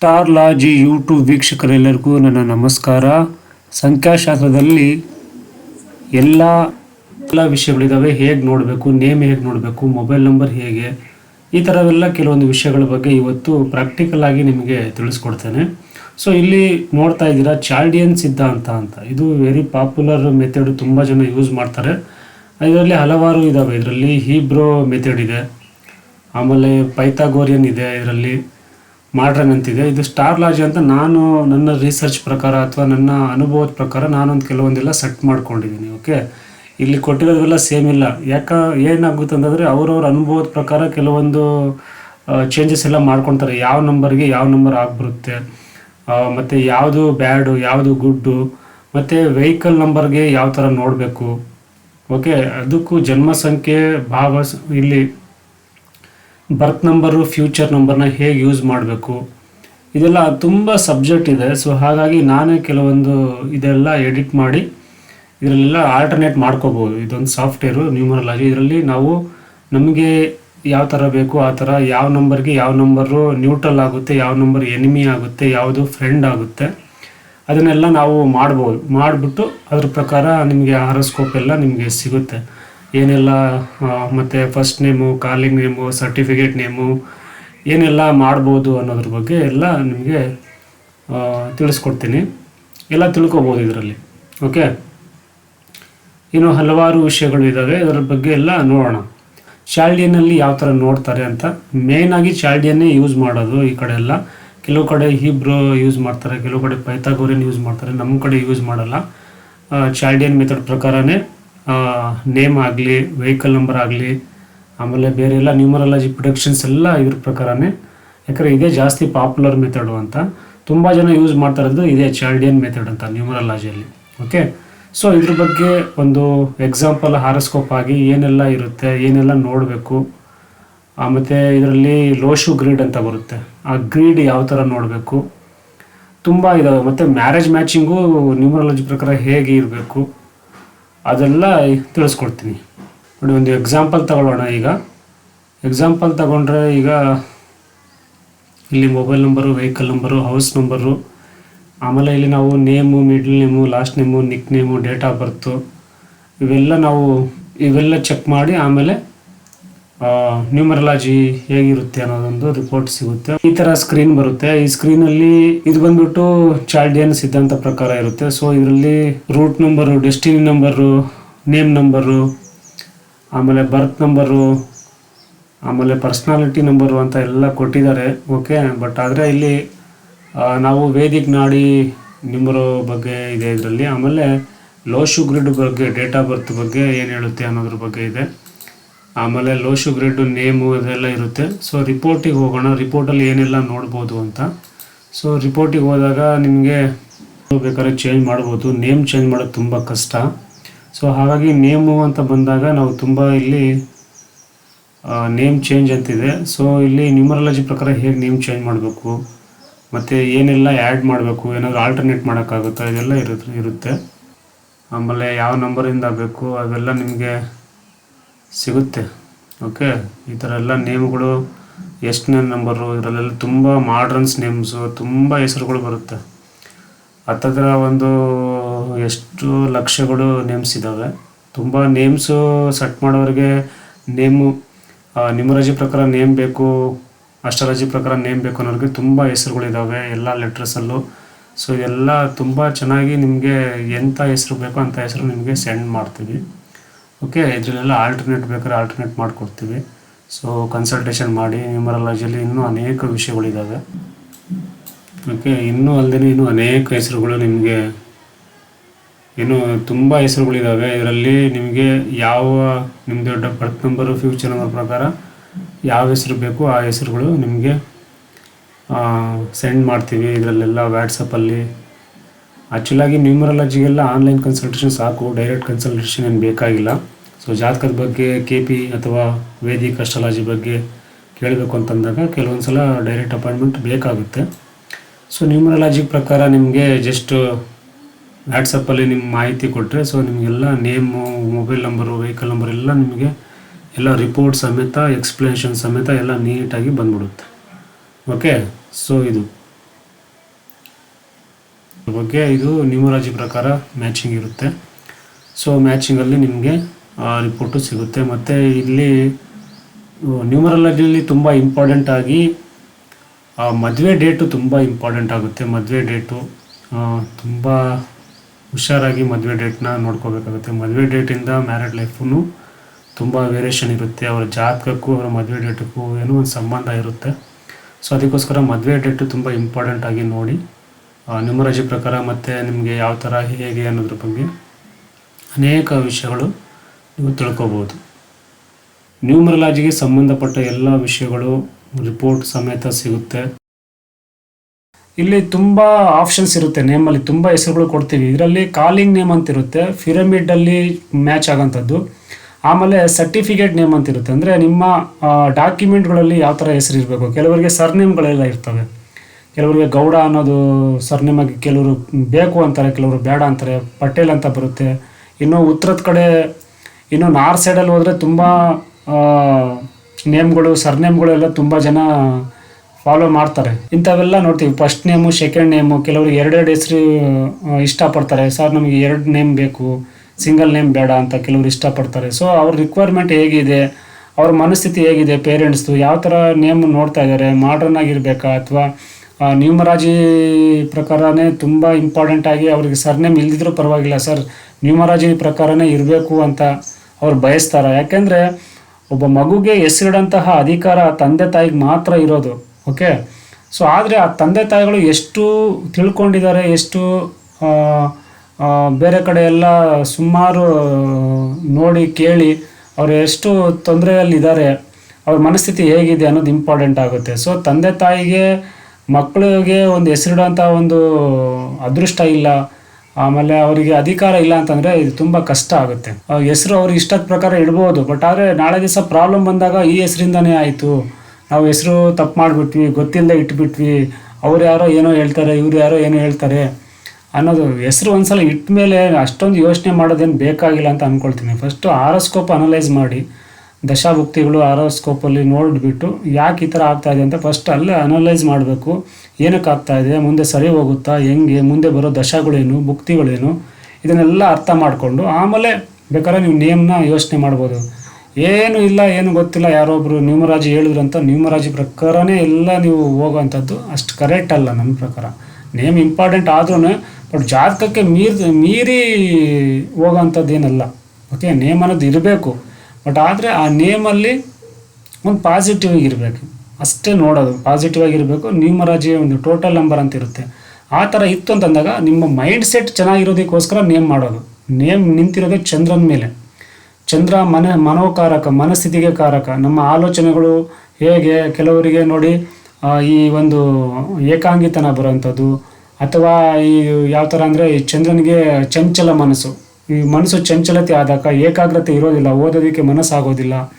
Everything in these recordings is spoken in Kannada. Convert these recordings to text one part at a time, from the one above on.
ಸ್ಟಾರ್ ಲಾಜಿ ಯೂಟ್ಯೂಬ್ ವೀಕ್ಷಕರೆಲ್ಲರಿಗೂ ನನ್ನ ನಮಸ್ಕಾರ. ಸಂಖ್ಯಾಶಾಸ್ತ್ರದಲ್ಲಿ ಎಲ್ಲ ಎಲ್ಲ ವಿಷಯಗಳಿದ್ದಾವೆ ಹೇಗೆ ನೋಡಬೇಕು, ನೇಮ್ ಹೇಗೆ ನೋಡಬೇಕು, ಮೊಬೈಲ್ ನಂಬರ್ ಹೇಗೆ, ಈ ಥರವೆಲ್ಲ ಕೆಲವೊಂದು ವಿಷಯಗಳ ಬಗ್ಗೆ ಇವತ್ತು ಪ್ರಾಕ್ಟಿಕಲ್ ಆಗಿ ನಿಮಗೆ ತಿಳಿಸ್ಕೊಡ್ತೇನೆ. ಸೊ, ಇಲ್ಲಿ ನೋಡ್ತಾ ಇದ್ದೀರಾ ಚಾಲ್ಡಿಯನ್ ಸಿದ್ಧಾಂತ ಅಂತ. ಇದು ವೆರಿ ಪಾಪ್ಯುಲರ್ ಮೆಥಡ್ ತುಂಬ ಜನ ಯೂಸ್ ಮಾಡ್ತಾರೆ. ಇದರಲ್ಲಿ ಹಲವಾರು ಇದ್ದಾವೆ ಇದರಲ್ಲಿ ಹೀಬ್ರೋ ಮೆಥಡ್ ಇದೆ. ಆಮೇಲೆ ಪೈಥಾಗೋರಿಯನ್ ಇದೆ ಇದರಲ್ಲಿ. ಮಾಡ್ರನ್ ಅಂತಿದೆ ಇದು ಸ್ಟಾರ್ ಲಾಜಿ ಅಂತ ನಾನು ನನ್ನ ರಿಸರ್ಚ್ ಪ್ರಕಾರ ಅಥವಾ ನನ್ನ ಅನುಭವದ ಪ್ರಕಾರ ನಾನೊಂದು ಕೆಲವೊಂದೆಲ್ಲ ಸೆಟ್ ಮಾಡ್ಕೊಂಡಿದ್ದೀನಿ ಓಕೆ ಇಲ್ಲಿ ಕೊಟ್ಟಿರೋದೆಲ್ಲ ಸೇಮ್ ಇಲ್ಲ. ಯಾಕ, ಏನಾಗುತ್ತೆ ಅಂತಂದರೆ ಅವ್ರವ್ರ ಅನುಭವದ ಪ್ರಕಾರ ಕೆಲವೊಂದು ಚೇಂಜಸ್ ಎಲ್ಲ ಮಾಡ್ಕೊತಾರೆ. ಯಾವ ನಂಬರ್ಗೆ ಯಾವ ನಂಬರ್ ಆಗಿಬರುತ್ತೆ ಮತ್ತು ಯಾವುದು ಬ್ಯಾಡು ಯಾವುದು ಗುಡ್ಡು ಮತ್ತು ವೆಹಿಕಲ್ ನಂಬರ್ಗೆ ಯಾವ ಥರ ನೋಡಬೇಕು ಓಕೆ ಅದಕ್ಕೂ ಜನ್ಮ ಸಂಖ್ಯೆ ಭಾವ ಇಲ್ಲಿ ಬರ್ತ್ ನಂಬರು ಫ್ಯೂಚರ್ ನಂಬರ್ನ ಹೇಗೆ ಯೂಸ್ ಮಾಡಬೇಕು. ಇದೆಲ್ಲ ತುಂಬ ಸಬ್ಜೆಕ್ಟ್ ಇದೆ. ಸೊ ಹಾಗಾಗಿ ನಾನೇ ಕೆಲವೊಂದು ಇದೆಲ್ಲ ಎಡಿಟ್ ಮಾಡಿ ಇದರಲ್ಲೆಲ್ಲ ಆಲ್ಟರ್ನೇಟ್ ಮಾಡ್ಕೋಬೋದು. ಇದೊಂದು ಸಾಫ್ಟ್ವೇರು ನ್ಯೂಮರಲಾಜಿ ಇದರಲ್ಲಿ ನಾವು ನಮಗೆ ಯಾವ ಥರ ಬೇಕು, ಆ ಥರ ಯಾವ ನಂಬರ್ಗೆ ಯಾವ ನಂಬರು ನ್ಯೂಟ್ರಲ್ ಆಗುತ್ತೆ, ಯಾವ ನಂಬರ್ ಎನಿಮಿ ಆಗುತ್ತೆ, ಯಾವುದು ಫ್ರೆಂಡ್ ಆಗುತ್ತೆ, ಅದನ್ನೆಲ್ಲ ನಾವು ಮಾಡ್ಬೋದು. ಮಾಡಿಬಿಟ್ಟು ಅದ್ರ ಪ್ರಕಾರ ನಿಮಗೆ ಹಾರೋಸ್ಕೋಪ್ ಎಲ್ಲ ನಿಮಗೆ ಸಿಗುತ್ತೆ. ಏನೆಲ್ಲ ಮತ್ತು first name calling name certificate name ಏನೆಲ್ಲ ಮಾಡ್ಬೋದು ಅನ್ನೋದ್ರ ಬಗ್ಗೆ ಎಲ್ಲ ನಿಮಗೆ ತಿಳಿಸ್ಕೊಡ್ತೀನಿ. ಎಲ್ಲ ತಿಳ್ಕೊಬೋದು ಇದರಲ್ಲಿ ಓಕೆ ಇನ್ನು ಹಲವಾರು ವಿಷಯಗಳು ಇದ್ದಾವೆ ಅದರ ಬಗ್ಗೆ ಎಲ್ಲ ನೋಡೋಣ. ಚಾಲ್ಡಿಯನ್ನಲ್ಲಿ ಯಾವ ಥರ ನೋಡ್ತಾರೆ ಅಂತ ಮೇಯ್ನಾಗಿ ಚಾಲ್ಡಿಯನ್ನೇ ಯೂಸ್ ಮಾಡೋದು ಈ ಕಡೆ ಎಲ್ಲ. ಕೆಲವು ಕಡೆ ಹೀಬ್ರೋ ಯೂಸ್ ಮಾಡ್ತಾರೆ, ಕೆಲವು ಕಡೆ ಪೈಥಾಗೋರಿಯನ್ ಯೂಸ್ ಮಾಡ್ತಾರೆ ನಮ್ಮ ಕಡೆ ಯೂಸ್ ಮಾಡಲ್ಲ. ಚಾಲ್ಡಿಯನ್ ಮೆಥಡ್ ಪ್ರಕಾರನೇ ನೇಮ್ ಆಗಲಿ ವೆಹಿಕಲ್ ನಂಬರ್ ಆಗಲಿ, ಆಮೇಲೆ ಬೇರೆ ಎಲ್ಲ ನ್ಯೂಮರಾಲಜಿ ಪ್ರೊಡಕ್ಷನ್ಸ್ ಎಲ್ಲ ಇದ್ರ ಪ್ರಕಾರನೇ. ಯಾಕಂದರೆ ಇದೇ ಜಾಸ್ತಿ ಪಾಪ್ಯುಲರ್ ಮೆಥಡು ಅಂತ. ತುಂಬ ಜನ ಯೂಸ್ ಮಾಡ್ತಾ ಇರೋದು ಇದೇ ಚಾಲ್ಡಿಯನ್ ಮೆಥಡ್ ಅಂತ ನ್ಯೂಮರಾಲಜಿಯಲ್ಲಿ ಓಕೆ ಸೊ ಇದ್ರ ಬಗ್ಗೆ ಒಂದು ಎಕ್ಸಾಂಪಲ್ ಹಾರಸ್ಕೋಪ್ ಆಗಿ ಏನೆಲ್ಲ ಇರುತ್ತೆ, ಏನೆಲ್ಲ ನೋಡಬೇಕು. ಮತ್ತು ಇದರಲ್ಲಿ ಲೋಶು ಗ್ರೀಡ್ ಅಂತ ಬರುತ್ತೆ. ಆ ಗ್ರೀಡ್ ಯಾವ ಥರ ನೋಡಬೇಕು? ತುಂಬ ಇದಾವೆ. ಮತ್ತು ಮ್ಯಾರೇಜ್ ಮ್ಯಾಚಿಂಗು ನ್ಯೂಮರಾಲಜಿ ಪ್ರಕಾರ ಹೇಗೆ ಇರಬೇಕು? ಅದೆಲ್ಲ ತಿಳಿಸ್ಕೊಡ್ತೀನಿ. ನೋಡಿ, ಒಂದು ಎಕ್ಸಾಂಪಲ್ ತಗೊಳ್ಳೋಣ ಈಗ. ಎಕ್ಸಾಂಪಲ್ ತಗೊಂಡ್ರೆ ಈಗ ಇಲ್ಲಿ mobile number vehicle number house number ಆಮೇಲೆ ಇಲ್ಲಿ ನಾವು name middle name last name nick name date of birth ಇವೆಲ್ಲ ನಾವು ಇವೆಲ್ಲ ಚೆಕ್ ಮಾಡಿ ಆಮೇಲೆ ನ್ಯೂಮರಲಾಜಿ ಹೇಗಿರುತ್ತೆ ಅನ್ನೋದೊಂದು ರಿಪೋರ್ಟ್ ಸಿಗುತ್ತೆ. ಈ ತರ ಸ್ಕ್ರೀನ್ ಬರುತ್ತೆ. ಈ ಸ್ಕ್ರೀನ್ ಅಲ್ಲಿ ಇದು ಬಂದ್ಬಿಟ್ಟು ಚಾಲ್ಡಿಯನ್ ಸಿದ್ಧಾಂತ ಪ್ರಕಾರ ಇರುತ್ತೆ. ಸೊ ಇದರಲ್ಲಿ route number destiny number name number ಆಮೇಲೆ ಬರ್ತ್ ನಂಬರು ಆಮೇಲೆ ಪರ್ಸ್ನಾಲಿಟಿ ನಂಬರು ಅಂತ ಎಲ್ಲ ಕೊಟ್ಟಿದ್ದಾರೆ. ಓಕೆ ಬಟ್ ಆದರೆ ಇಲ್ಲಿ ನಾವು ವೇದಿಕ್ ನಾಡಿ ನಿಂಬರೋ ಬಗ್ಗೆ ಇದೆ ಇದರಲ್ಲಿ. ಆಮೇಲೆ ಲೋ ಶುಗ್ರಿಡ್ ಬಗ್ಗೆ ಡೇಟ್ ಆಫ್ ಬರ್ತ್ ಬಗ್ಗೆ ಏನು ಹೇಳುತ್ತೆ ಅನ್ನೋದ್ರ ಬಗ್ಗೆ ಇದೆ. ಆಮೇಲೆ ಲೋ ಶುಗ್ರೆಡ್ಡು ನೇಮು ಇದೆಲ್ಲ ಇರುತ್ತೆ. ಸೊ ರಿಪೋರ್ಟಿಗೆ ಹೋಗೋಣ. ರಿಪೋರ್ಟಲ್ಲಿ ಏನೆಲ್ಲ ನೋಡ್ಬೋದು ಅಂತ. ಸೊ ರಿಪೋರ್ಟಿಗೆ ಹೋದಾಗ ನಿಮಗೆ ಬೇಕಾದ್ರೆ ಚೇಂಜ್ ಮಾಡ್ಬೋದು. ನೇಮ್ ಚೇಂಜ್ ಮಾಡೋದು ತುಂಬ ಕಷ್ಟ. ಸೊ ಹಾಗಾಗಿ ನೇಮು ಅಂತ ಬಂದಾಗ ನಾವು ತುಂಬ ಇಲ್ಲಿ ನೇಮ್ ಚೇಂಜ್ ಅಂತಿದೆ. ಸೊ ಇಲ್ಲಿ ನ್ಯೂಮರಾಲಜಿ ಪ್ರಕಾರ ಹೇಗೆ ನೇಮ್ ಚೇಂಜ್ ಮಾಡಬೇಕು? ಮತ್ತು ಏನೆಲ್ಲ ಆ್ಯಡ್ ಮಾಡಬೇಕು? ಏನಾದರೂ ಆಲ್ಟರ್ನೇಟ್ ಮಾಡೋಕ್ಕಾಗುತ್ತಾ? ಇದೆಲ್ಲ ಇರುತ್ತೆ ಇರುತ್ತೆ. ಆಮೇಲೆ ಯಾವ ನಂಬರಿಂದ ಬೇಕು? ಅವೆಲ್ಲ ನಿಮಗೆ ಸಿಗುತ್ತೆ. ಓಕೆ ಈ ಥರ ಎಲ್ಲ ನೇಮ್ಗಳು ಎಷ್ಟನೇ ನಂಬರು, ಇದರಲ್ಲೆಲ್ಲ ತುಂಬ ಮಾಡ್ರನ್ಸ್ ನೇಮ್ಸು ತುಂಬ ಹೆಸರುಗಳು ಬರುತ್ತೆ. ಹತ್ತತ್ರ ಒಂದು ಎಷ್ಟು ಲಕ್ಷಗಳು ನೇಮ್ಸ್ ಇದ್ದಾವೆ ತುಂಬ ನೇಮ್ಸು ಸೆಟ್ ಮಾಡೋರಿಗೆ ನೇಮು ನ್ಯೂಮರಾಜಿ ಪ್ರಕಾರ ನೇಮ್ ಬೇಕು, ಅಷ್ಟರಾಜಿ ಪ್ರಕಾರ ನೇಮ್ ಬೇಕು ಅನ್ನೋರಿಗೆ ತುಂಬ ಹೆಸರುಗಳಿದ್ದಾವೆ ಎಲ್ಲ ಲೆಟ್ರಸಲ್ಲೂ ಸೊ ಇದೆಲ್ಲ ತುಂಬ ಚೆನ್ನಾಗಿ ನಿಮಗೆ ಎಂಥ ಹೆಸರು ಬೇಕೋ ಅಂಥ ಹೆಸರು ನಿಮಗೆ ಸೆಂಡ್ ಮಾಡ್ತೀವಿ. ಓಕೆ ಇದರಲ್ಲೆಲ್ಲ ಆಲ್ಟರ್ನೇಟ್ ಬೇಕಾದ್ರೆ ಆಲ್ಟರ್ನೇಟ್ ಮಾಡಿಕೊಡ್ತೀವಿ. ಸೊ ಕನ್ಸಲ್ಟೇಷನ್ ಮಾಡಿ ನ್ಯೂಮರಾಲಜಿಯಲ್ಲಿ ಇನ್ನೂ ಅನೇಕ ವಿಷಯಗಳಿದ್ದಾವೆ ಓಕೆ ಇನ್ನೂ ಅಲ್ಲದೆ ಇನ್ನೂ ಅನೇಕ ಹೆಸರುಗಳು ನಿಮಗೆ, ಇನ್ನು ತುಂಬ ಹೆಸರುಗಳಿದ್ದಾವೆ ಇದರಲ್ಲಿ ನಿಮಗೆ ಯಾವ ನಿಮ್ಮದು ಬರ್ತ್ ನಂಬರು ಫ್ಯೂಚರ್ ನಂಬರ್ ಪ್ರಕಾರ ಯಾವ ಹೆಸರು ಬೇಕು ಆ ಹೆಸರುಗಳು ನಿಮಗೆ ಸೆಂಡ್ ಮಾಡ್ತೀವಿ. ಇದರಲ್ಲೆಲ್ಲ ವ್ಯಾಟ್ಸಪ್ಪಲ್ಲಿ ಆ್ಯಕ್ಚುಲಾಗಿ ನ್ಯೂಮರಾಲಜಿಗೆಲ್ಲ ಆನ್ಲೈನ್ ಕನ್ಸಲ್ಟೇಷನ್ ಸಾಕು ಡೈರೆಕ್ಟ್ ಕನ್ಸಲ್ಟೇಷನ್ ಏನು ಬೇಕಾಗಿಲ್ಲ. ಸೊ ಜಾತಕದ ಬಗ್ಗೆ ಕೆ ಪಿ ಅಥವಾ ವೇದಿಕ್ ಅಸ್ಟ್ರಾಲಜಿ ಬಗ್ಗೆ ಕೇಳಬೇಕು ಅಂತಂದಾಗ ಕೆಲವೊಂದು ಸಲ ಡೈರೆಕ್ಟ್ ಅಪಾಯಿಂಟ್ಮೆಂಟ್ ಬೇಕಾಗುತ್ತೆ. ಸೊ ನ್ಯೂಮರಾಲಜಿ ಪ್ರಕಾರ ನಿಮಗೆ ಜಸ್ಟ್ ವ್ಯಾಟ್ಸಪ್ಪಲ್ಲಿ ನಿಮ್ಮ ಮಾಹಿತಿ ಕೊಟ್ಟರೆ ಸೊ ನಿಮಗೆಲ್ಲ name mobile number vehicle number ಎಲ್ಲ ನಿಮಗೆ ಎಲ್ಲ ರಿಪೋರ್ಟ್ ಸಮೇತ ಎಕ್ಸ್ಪ್ಲನೇಷನ್ ಸಮೇತ ಎಲ್ಲ ನೀಟಾಗಿ ಬಂದ್ಬಿಡುತ್ತೆ. ಓಕೆ ಸೊ ಇದು. ಬಗ್ಗೆ ಇದು ನ್ಯೂಮರಾಜಿ ಪ್ರಕಾರ ಮ್ಯಾಚಿಂಗ್ ಇರುತ್ತೆ. ಸೊ ಮ್ಯಾಚಿಂಗಲ್ಲಿ ನಿಮಗೆ ರಿಪೋರ್ಟು ಸಿಗುತ್ತೆ. ಮತ್ತು ಇಲ್ಲಿ ನ್ಯೂಮರಾಲಜಿಲಿ ತುಂಬ ಇಂಪಾರ್ಟೆಂಟ್ ಆಗಿ ಮದುವೆ ಡೇಟು ತುಂಬ ಇಂಪಾರ್ಟೆಂಟ್ ಆಗುತ್ತೆ. ಮದುವೆ ಡೇಟು ತುಂಬ ಹುಷಾರಾಗಿ ಮದುವೆ ಡೇಟ್ನ ನೋಡ್ಕೋಬೇಕಾಗುತ್ತೆ. ಮದುವೆ ಡೇಟಿಂದ ಮ್ಯಾರೇಡ್ ಲೈಫು ತುಂಬ ವೇರಿಯೇಷನ್ ಇರುತ್ತೆ. ಅವರ ಜಾತಕಕ್ಕೂ, ಅವರ ಮದುವೆ ಡೇಟಕ್ಕೂ ಏನೋ ಒಂದು ಸಂಬಂಧ ಇರುತ್ತೆ. ಸೊ ಅದಕ್ಕೋಸ್ಕರ ಮದುವೆ ಡೇಟು ತುಂಬ ಇಂಪಾರ್ಟೆಂಟ್ ಆಗಿ ನೋಡಿ ನ್ಯೂಮರಾಜಿ ಪ್ರಕಾರ ಮತ್ತು ನಿಮಗೆ ಯಾವ ಥರ ಹೇಗೆ ಅನ್ನೋದ್ರ ಬಗ್ಗೆ ಅನೇಕ ವಿಷಯಗಳು ನೀವು ತಿಳ್ಕೋಬೋದು. ನ್ಯೂಮರಲಾಜಿಗೆ ಸಂಬಂಧಪಟ್ಟ ಎಲ್ಲ ವಿಷಯಗಳು ರಿಪೋರ್ಟ್ ಸಮೇತ ಸಿಗುತ್ತೆ. ಇಲ್ಲಿ ತುಂಬ ಆಪ್ಷನ್ಸ್ ಇರುತ್ತೆ ನೇಮಲ್ಲಿ ತುಂಬ ಹೆಸರುಗಳು ಕೊಡ್ತೀವಿ. ಇದರಲ್ಲಿ ಕಾಲಿಂಗ್ ನೇಮ್ ಅಂತಿರುತ್ತೆ ಪಿರಮಿಡಲ್ಲಿ ಮ್ಯಾಚ್ ಆಗೋಂಥದ್ದು ಆಮೇಲೆ ಸರ್ಟಿಫಿಕೇಟ್ ನೇಮ್ ಅಂತಿರುತ್ತೆ ಅಂದರೆ ನಿಮ್ಮ ಡಾಕ್ಯುಮೆಂಟ್ಗಳಲ್ಲಿ ಯಾವ ಥರ ಹೆಸರು ಇರಬೇಕು? ಕೆಲವರಿಗೆ ಸರ್ನೇಮ್ಗಳೆಲ್ಲ ಇರ್ತವೆ. ಕೆಲವರಿಗೆ ಗೌಡ ಅನ್ನೋದು ಸರ್ನೇಮಾಗಿ ಕೆಲವರು ಬೇಕು ಅಂತಾರೆ, ಕೆಲವರು ಬೇಡ ಅಂತಾರೆ, ಪಟೇಲ್ ಅಂತ ಬರುತ್ತೆ. ಇನ್ನು ಉತ್ತರದ ಕಡೆ, ಇನ್ನು ನಾರ್ತ್ ಸೈಡಲ್ಲಿ ಹೋದರೆ ತುಂಬ ನೇಮ್ಗಳು ಸರ್ನೇಮ್ಗಳೆಲ್ಲ ತುಂಬ ಜನ ಫಾಲೋ ಮಾಡ್ತಾರೆ. ಇಂಥವೆಲ್ಲ ನೋಡ್ತೀವಿ. ಫಸ್ಟ್ ನೇಮು ಸೆಕೆಂಡ್ ನೇಮು ಕೆಲವರು ಎರಡೆರಡು ಹೆಸರು ಇಷ್ಟಪಡ್ತಾರೆ. ಸರ್, ನಮಗೆ ಎರಡು ನೇಮ್ ಬೇಕು ಸಿಂಗಲ್ ನೇಮ್ ಬೇಡ ಅಂತ ಕೆಲವರು ಇಷ್ಟಪಡ್ತಾರೆ. ಸೊ ಅವ್ರ ರಿಕ್ವೈರ್ಮೆಂಟ್ ಹೇಗಿದೆ, ಅವ್ರ ಮನಸ್ಥಿತಿ ಹೇಗಿದೆ ಪೇರೆಂಟ್ಸ್ದು ಯಾವ ಥರ ನೇಮ್ ನೋಡ್ತಾ ಇದ್ದಾರೆ ಮಾಡ್ರನ್ ಆಗಿರಬೇಕಾ, ಅಥವಾ ನ್ಯೂಮರಾಜಿ ಪ್ರಕಾರನೇ ತುಂಬ ಇಂಪಾರ್ಟೆಂಟ್ ಆಗಿ ಅವ್ರಿಗೆ ಸರ್ನೇಮ್ ಇಲ್ದಿದ್ರೂ ಪರವಾಗಿಲ್ಲ ಸರ್. ನ್ಯೂಮರಾಜಿ ಪ್ರಕಾರನೇ ಇರಬೇಕು ಅಂತ ಅವ್ರು ಬಯಸ್ತಾರೆ. ಯಾಕೆಂದರೆ ಒಬ್ಬ ಮಗುಗೆ ಹೆಸರಿಡಂತಹ ಅಧಿಕಾರ ತಂದೆ ತಾಯಿಗೆ ಮಾತ್ರ ಇರೋದು ಓಕೆ ಸೊ ಆದರೆ ಆ ತಂದೆ ತಾಯಿಗಳು ಎಷ್ಟು ತಿಳ್ಕೊಂಡಿದ್ದಾರೆ, ಎಷ್ಟು ಬೇರೆ ಕಡೆ ಎಲ್ಲ ಸುಮಾರು ನೋಡಿ ಕೇಳಿ ಅವರು ಎಷ್ಟು ತೊಂದರೆಯಲ್ಲಿದ್ದಾರೆ, ಅವ್ರ ಮನಸ್ಥಿತಿ ಹೇಗಿದೆ ಅನ್ನೋದು ಇಂಪಾರ್ಟೆಂಟ್ ಆಗುತ್ತೆ. ಸೊ ತಂದೆ ತಾಯಿಗೆ ಮಕ್ಕಳಿಗೆ ಒಂದು ಹೆಸರಿಡೋಂಥ ಒಂದು ಅದೃಷ್ಟ ಇಲ್ಲ, ಆಮೇಲೆ ಅವರಿಗೆ ಅಧಿಕಾರ ಇಲ್ಲ ಅಂತಂದರೆ ಇದು ತುಂಬ ಕಷ್ಟ ಆಗುತ್ತೆ. ಹೆಸರು ಅವ್ರಿಗೆ ಇಷ್ಟದ ಪ್ರಕಾರ ಇಡ್ಬೋದು ಬಟ್ ಆದರೆ ನಾಳೆ ದಿವಸ ಪ್ರಾಬ್ಲಮ್ ಬಂದಾಗ ಈ ಹೆಸರಿಂದನೇ ಆಯಿತು, ನಾವು ಹೆಸರು ತಪ್ಪು ಮಾಡಿಬಿಟ್ವಿ, ಗೊತ್ತಿಲ್ಲದೆ ಇಟ್ಬಿಟ್ವಿ, ಅವ್ರು ಯಾರೋ ಏನೋ ಹೇಳ್ತಾರೆ, ಇವ್ರು ಯಾರೋ ಏನೋ ಹೇಳ್ತಾರೆ ಅನ್ನೋದು ಹೆಸರು ಒಂದ್ಸಲ ಇಟ್ಟ ಮೇಲೆ ಅಷ್ಟೊಂದು ಯೋಚನೆ ಮಾಡೋದೇನು ಬೇಕಾಗಿಲ್ಲ ಅಂತ ಅಂದ್ಕೊಳ್ತೀನಿ ಫಸ್ಟು ಆರೋಸ್ಕೋಪ್ ಅನಲೈಸ್ ಮಾಡಿ ದಶಾಭುಕ್ತಿಗಳು ಆರೋಸ್ಕೋಪಲ್ಲಿ ನೋಡಿಬಿಟ್ಟು ಯಾಕೆ ಈ ಥರ ಆಗ್ತಾ ಇದೆ ಅಂತ ಫಸ್ಟ್ ಅಲ್ಲೇ ಅನಲೈಸ್ ಮಾಡಬೇಕು. ಏನಕ್ಕೆ ಆಗ್ತಾ ಇದೆ? ಮುಂದೆ ಸರಿ ಹೋಗುತ್ತಾ? ಹೆಂಗೆ? ಮುಂದೆ ಬರೋ ದಶಾಗಳೇನು? ಭುಕ್ತಿಗಳೇನು? ಇದನ್ನೆಲ್ಲ ಅರ್ಥ ಮಾಡಿಕೊಂಡು ಆಮೇಲೆ ಬೇಕಾದ್ರೆ ನೀವು ನೇಮ್ನ ಯೋಚನೆ ಮಾಡ್ಬೋದು. ಏನು ಇಲ್ಲ, ಏನು ಗೊತ್ತಿಲ್ಲ ಯಾರೊಬ್ಬರು ನ್ಯೂಮರಾಜಿ ಹೇಳಿದ್ರು ಅಂತ ನ್ಯೂಮರಾಜಿ ಪ್ರಕಾರನೇ ಎಲ್ಲ ನೀವು ಹೋಗೋವಂಥದ್ದು ಅಷ್ಟು ಕರೆಕ್ಟ್ ಅಲ್ಲ ನನ್ನ ಪ್ರಕಾರ. ನೇಮ್ ಇಂಪಾರ್ಟೆಂಟ್ ಆದ್ರೂ ಬಟ್ ಜಾತಕಕ್ಕೆ ಮೀರಿ ಮೀರಿ ಹೋಗೋವಂಥದ್ದು ಏನಲ್ಲ ಓಕೆ ನೇಮ್ ಅನ್ನೋದು ಇರಬೇಕು. ಬಟ್ ಆದರೆ ಆ ನೇಮಲ್ಲಿ ಒಂದು ಪಾಸಿಟಿವ್ ಆಗಿರಬೇಕು. ಅಷ್ಟೇ ನೋಡೋದು. ಪಾಸಿಟಿವ್ ಆಗಿರಬೇಕು ನ್ಯೂಮರಾಜಿ ಒಂದು ಟೋಟಲ್ ನಂಬರ್ ಅಂತ ಇರುತ್ತೆ. ಆ ಥರ ಇತ್ತು ಅಂತಂದಾಗ ನಿಮ್ಮ ಮೈಂಡ್ ಸೆಟ್ ಚೆನ್ನಾಗಿರೋದಕ್ಕೋಸ್ಕರ ನೇಮ್ ಮಾಡೋದು. ನೇಮ್ ನಿಂತಿರೋದು ಚಂದ್ರನ ಮೇಲೆ. ಚಂದ್ರ ಮನ, ಮನೋಕಾರಕ, ಮನಸ್ಥಿತಿಗೆ ಕಾರಕ. ನಮ್ಮ ಆಲೋಚನೆಗಳು ಹೇಗೆ ಕೆಲವರಿಗೆ ನೋಡಿ ಈ ಒಂದು ಏಕಾಂಗಿತನ ಬರುವಂಥದ್ದು, ಅಥವಾ ಈ ಯಾವ ಥರ ಅಂದರೆ ಈ ಚಂದ್ರನಿಗೆ ಚಂಚಲ ಮನಸ್ಸು. ಈ ಮನಸ್ಸು ಚಂಚಲತೆ ಆದಾಗ, ಏಕಾಗ್ರತೆ ಇರೋದಿಲ್ಲ, ಓದೋದಕ್ಕೆ ಮನಸ್ಸಾಗೋದಿಲ್ಲ.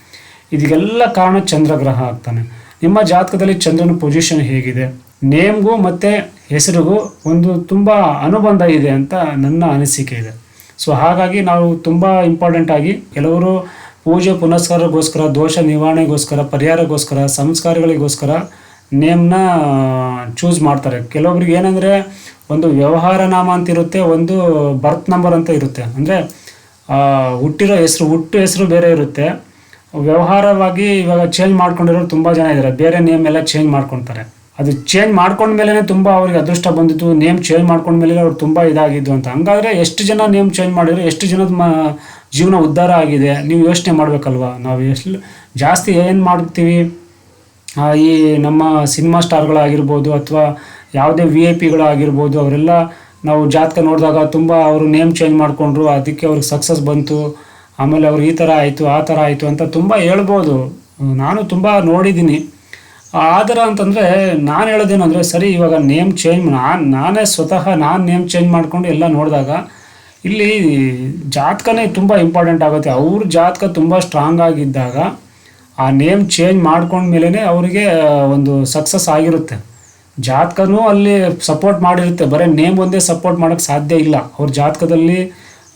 ಇದಕ್ಕೆಲ್ಲ ಕಾರಣ ಚಂದ್ರಗ್ರಹ ಆಗ್ತಾನೆ. ನಿಮ್ಮ ಜಾತಕದಲ್ಲಿ ಚಂದ್ರನ ಪೊಸಿಷನ್ ಹೇಗಿದೆ? ನೇಮ್ಗೂ ಮತ್ತು ಹೆಸರಿಗೂ ಒಂದು ತುಂಬ ಅನುಬಂಧ ಇದೆ ಅಂತ ನನ್ನ ಅನಿಸಿಕೆ ಇದೆ. ಸೊ ಹಾಗಾಗಿ ನಾವು ತುಂಬ ಇಂಪಾರ್ಟೆಂಟ್ ಆಗಿ ಕೆಲವರು ಪೂಜೆ ಪುನಸ್ಕಾರಗೋಸ್ಕರ ದೋಷ ನಿವಾರಣೆಗೋಸ್ಕರ ಪರಿಹಾರಗೋಸ್ಕರ ಸಂಸ್ಕಾರಗಳಿಗೋಸ್ಕರ ನೇಮ್ನ ಚೂಸ್ ಮಾಡ್ತಾರೆ. ಕೆಲವೊಬ್ರಿಗೆ ಏನಂದರೆ ಒಂದು ವ್ಯವಹಾರ ನಾಮ ಅಂತ ಇರುತ್ತೆ, ಒಂದು ಬರ್ತ್ ನಂಬರ್ ಅಂತ ಇರುತ್ತೆ. ಅಂದರೆ ಹುಟ್ಟಿರೋ ಹೆಸರು, ಹುಟ್ಟು ಹೆಸರು ಬೇರೆ ಇರುತ್ತೆ. ವ್ಯವಹಾರವಾಗಿ ಇವಾಗ ಚೇಂಜ್ ಮಾಡ್ಕೊಂಡಿರೋರು ತುಂಬ ಜನ ಇದ್ದಾರೆ ಬೇರೆ ನೇಮ್ ಎಲ್ಲ ಚೇಂಜ್ ಮಾಡ್ಕೊತಾರೆ. ಅದು ಚೇಂಜ್ ಮಾಡ್ಕೊಂಡ್ಮೇಲೆ ತುಂಬ ಅವ್ರಿಗೆ ಅದೃಷ್ಟ ಬಂದಿತ್ತು ನೇಮ್ ಚೇಂಜ್ ಮಾಡ್ಕೊಂಡ್ಮೇಲೆ ಅವ್ರು ತುಂಬ ಇದಾಗಿದ್ದು ಅಂತ. ಹಂಗಾದ್ರೆ ಎಷ್ಟು ಜನ ನೇಮ್ ಚೇಂಜ್ ಮಾಡಿದ್ರು, ಎಷ್ಟು ಜನದ ಮ, ಜೀವನ ಉದ್ಧಾರ ಆಗಿದೆ, ನೀವು ಯೋಚನೆ ಮಾಡಬೇಕಲ್ವಾ? ನಾವು ಎಷ್ಟು ಜಾಸ್ತಿ ಏನು ಮಾಡ್ತೀವಿ? ಈ ನಮ್ಮ ಸಿನಿಮಾ ಸ್ಟಾರ್ಗಳಾಗಿರ್ಬೋದು ಅಥವಾ ಯಾವುದೇ ವಿ ಐ ಪಿಗಳಾಗಿರ್ಬೋದು ಅವರೆಲ್ಲ ನಾವು ಜಾತಕ ನೋಡಿದಾಗ ತುಂಬ ಅವರು ನೇಮ್ ಚೇಂಜ್ ಮಾಡಿಕೊಂಡ್ರು, ಅದಕ್ಕೆ ಅವ್ರಿಗೆ ಸಕ್ಸಸ್ ಬಂತು, ಆಮೇಲೆ ಅವ್ರು ಈ ಥರ ಆಯಿತು, ಆ ಥರ ಆಯಿತು ಅಂತ ತುಂಬ ಹೇಳ್ಬೋದು. ನಾನು ತುಂಬ ನೋಡಿದ್ದೀನಿ. ಆದರ ಅಂತಂದರೆ ನಾನು ಹೇಳೋದೇನಂದರೆ, ಸರಿ, ಇವಾಗ ನೇಮ್ ಚೇಂಜ್ ನಾನು, ನಾನೇ ಸ್ವತಃ ನಾನು ನೇಮ್ ಚೇಂಜ್ ಮಾಡಿಕೊಂಡು ಎಲ್ಲ ನೋಡಿದಾಗ ಇಲ್ಲಿ ಜಾತಕನೇ ತುಂಬ ಇಂಪಾರ್ಟೆಂಟ್ ಆಗುತ್ತೆ. ಅವ್ರ ಜಾತಕ ತುಂಬ ಸ್ಟ್ರಾಂಗ್ ಆಗಿದ್ದಾಗ ಆ ನೇಮ್ ಚೇಂಜ್ ಮಾಡ್ಕೊಂಡ್ಮೇಲೆ ಅವರಿಗೆ ಒಂದು ಸಕ್ಸಸ್ ಆಗಿರುತ್ತೆ. ಜಾತಕನೂ ಅಲ್ಲಿ ಸಪೋರ್ಟ್ ಮಾಡಿರುತ್ತೆ. ಬರೀ ನೇಮ್ ಒಂದೇ ಸಪೋರ್ಟ್ ಮಾಡೋಕ್ಕೆ ಸಾಧ್ಯ ಇಲ್ಲ. ಅವ್ರ ಜಾತಕದಲ್ಲಿ,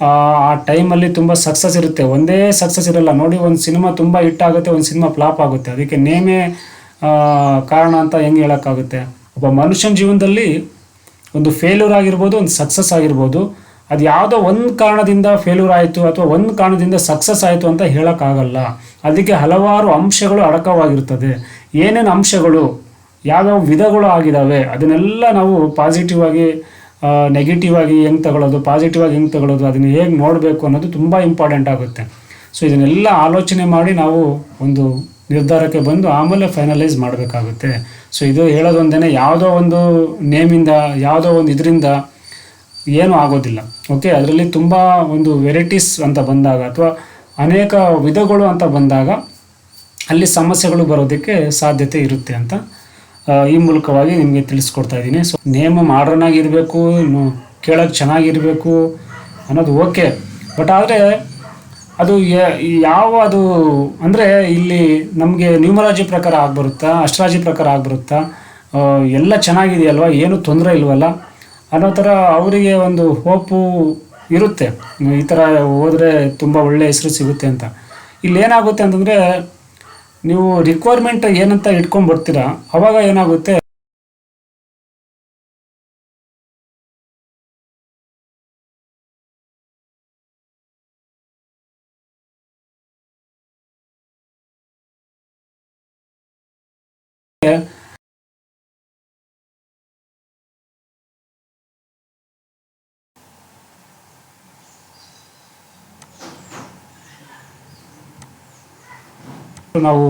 ಆ ಟೈಮಲ್ಲಿ ತುಂಬ ಸಕ್ಸಸ್ ಇರುತ್ತೆ. ಒಂದೇ ಸಕ್ಸಸ್ ಇರಲ್ಲ. ನೋಡಿ, ಒಂದು ಸಿನಿಮಾ ತುಂಬ ಹಿಟ್ ಆಗುತ್ತೆ, ಒಂದು ಸಿನಿಮಾ ಫ್ಲಾಪ್ ಆಗುತ್ತೆ. ಅದಕ್ಕೆ ನೇಮೇ ಕಾರಣ ಅಂತ ಹೆಂಗೆ ಹೇಳೋಕ್ಕಾಗುತ್ತೆ? ಒಬ್ಬ ಮನುಷ್ಯನ ಜೀವನದಲ್ಲಿ ಒಂದು ಫೇಲ್ಯೂರ್ ಆಗಿರ್ಬೋದು, ಒಂದು ಸಕ್ಸಸ್ ಆಗಿರ್ಬೋದು. ಅದು ಯಾವುದೋ ಒಂದು ಕಾರಣದಿಂದ ಫೇಲ್ಯೂರ್ ಆಯಿತು ಅಥವಾ ಒಂದು ಕಾರಣದಿಂದ ಸಕ್ಸಸ್ ಆಯಿತು ಅಂತ ಹೇಳೋಕ್ಕಾಗಲ್ಲ. ಅದಕ್ಕೆ ಹಲವಾರು ಅಂಶಗಳು ಅಡಕವಾಗಿರ್ತದೆ. ಏನೇನು ಅಂಶಗಳು? ಯಾವ್ಯಾವ ವಿಧಗಳು ಆಗಿದ್ದಾವೆ ಅದನ್ನೆಲ್ಲ ನಾವು ಪಾಸಿಟಿವ್ ಆಗಿ ನೆಗೆಟಿವ್ ಆಗಿ ಹೆಂಗೆ ತಗೊಳ್ಳೋದು ಪಾಸಿಟಿವ್ ಆಗಿ ಹೆಂಗೆ ತಗೊಳ್ಳೋದು ಅದನ್ನು ಹೇಗೆ ನೋಡಬೇಕು ಅನ್ನೋದು ತುಂಬ ಇಂಪಾರ್ಟೆಂಟ್ ಆಗುತ್ತೆ. ಸೊ ಇದನ್ನೆಲ್ಲ ಆಲೋಚನೆ ಮಾಡಿ ನಾವು ಒಂದು ನಿರ್ಧಾರಕ್ಕೆ ಬಂದು ಆಮೇಲೆ ಫೈನಲೈಸ್ ಮಾಡಬೇಕಾಗುತ್ತೆ. ಸೊ ಇದು ಹೇಳೋದೊಂದೇ ಯಾವುದೋ ಒಂದು ನೇಮಿಂದ, ಯಾವುದೋ ಒಂದು ಇದರಿಂದ ಏನೂ ಆಗೋದಿಲ್ಲ. ಓಕೆ ಅದರಲ್ಲಿ ತುಂಬ ಒಂದು ವೆರೈಟೀಸ್ ಅಂತ ಬಂದಾಗ ಅಥವಾ ಅನೇಕ ವಿಧಗಳು ಅಂತ ಬಂದಾಗ ಅಲ್ಲಿ ಸಮಸ್ಯೆಗಳು ಬರೋದಕ್ಕೆ ಸಾಧ್ಯತೆ ಇರುತ್ತೆ ಅಂತ ಈ ಮೂಲಕವಾಗಿ ನಿಮಗೆ ತಿಳಿಸ್ಕೊಡ್ತಾ ಇದ್ದೀನಿ. ಸೊ ನೇಮ್ ಮಾಡ್ರನ್ ಆಗಿರಬೇಕು ಕೇಳೋಕ್ಕೆ ಚೆನ್ನಾಗಿರಬೇಕು ಅನ್ನೋದು ಓಕೆ. ಬಟ್ ಆದರೆ ಅದು ಯಾವ ಅದು ಅಂದರೆ ಇಲ್ಲಿ ನಮಗೆ ನ್ಯೂಮರಾಜಿ ಪ್ರಕಾರ ಆಗ್ಬರುತ್ತಾ ಅಷ್ಟರಾಜಿ ಪ್ರಕಾರ ಆಗ್ಬರುತ್ತಾ ಎಲ್ಲ ಚೆನ್ನಾಗಿದೆಯಲ್ವ, ಏನು ತೊಂದರೆ ಇಲ್ವಲ್ಲ ಅನ್ನೋ ಥರ ಅವರಿಗೆ ಒಂದು ಹೋಪು ಇರುತ್ತೆ. ಈ ಥರ ಹೋದರೆ ತುಂಬ ಒಳ್ಳೆಯ ಹೆಸರು ಸಿಗುತ್ತೆ ಅಂತ. ಇಲ್ಲಿ ಏನಾಗುತ್ತೆ ಅಂತಂದರೆ ನೀವು ರಿಕ್ವೈರ್ಮೆಂಟ್ ಏನಂತ ಇಟ್ಕೊಂಡು ಬರ್ತೀರಾ ಅವಾಗ ಏನಾಗುತ್ತೆ? ನಾವು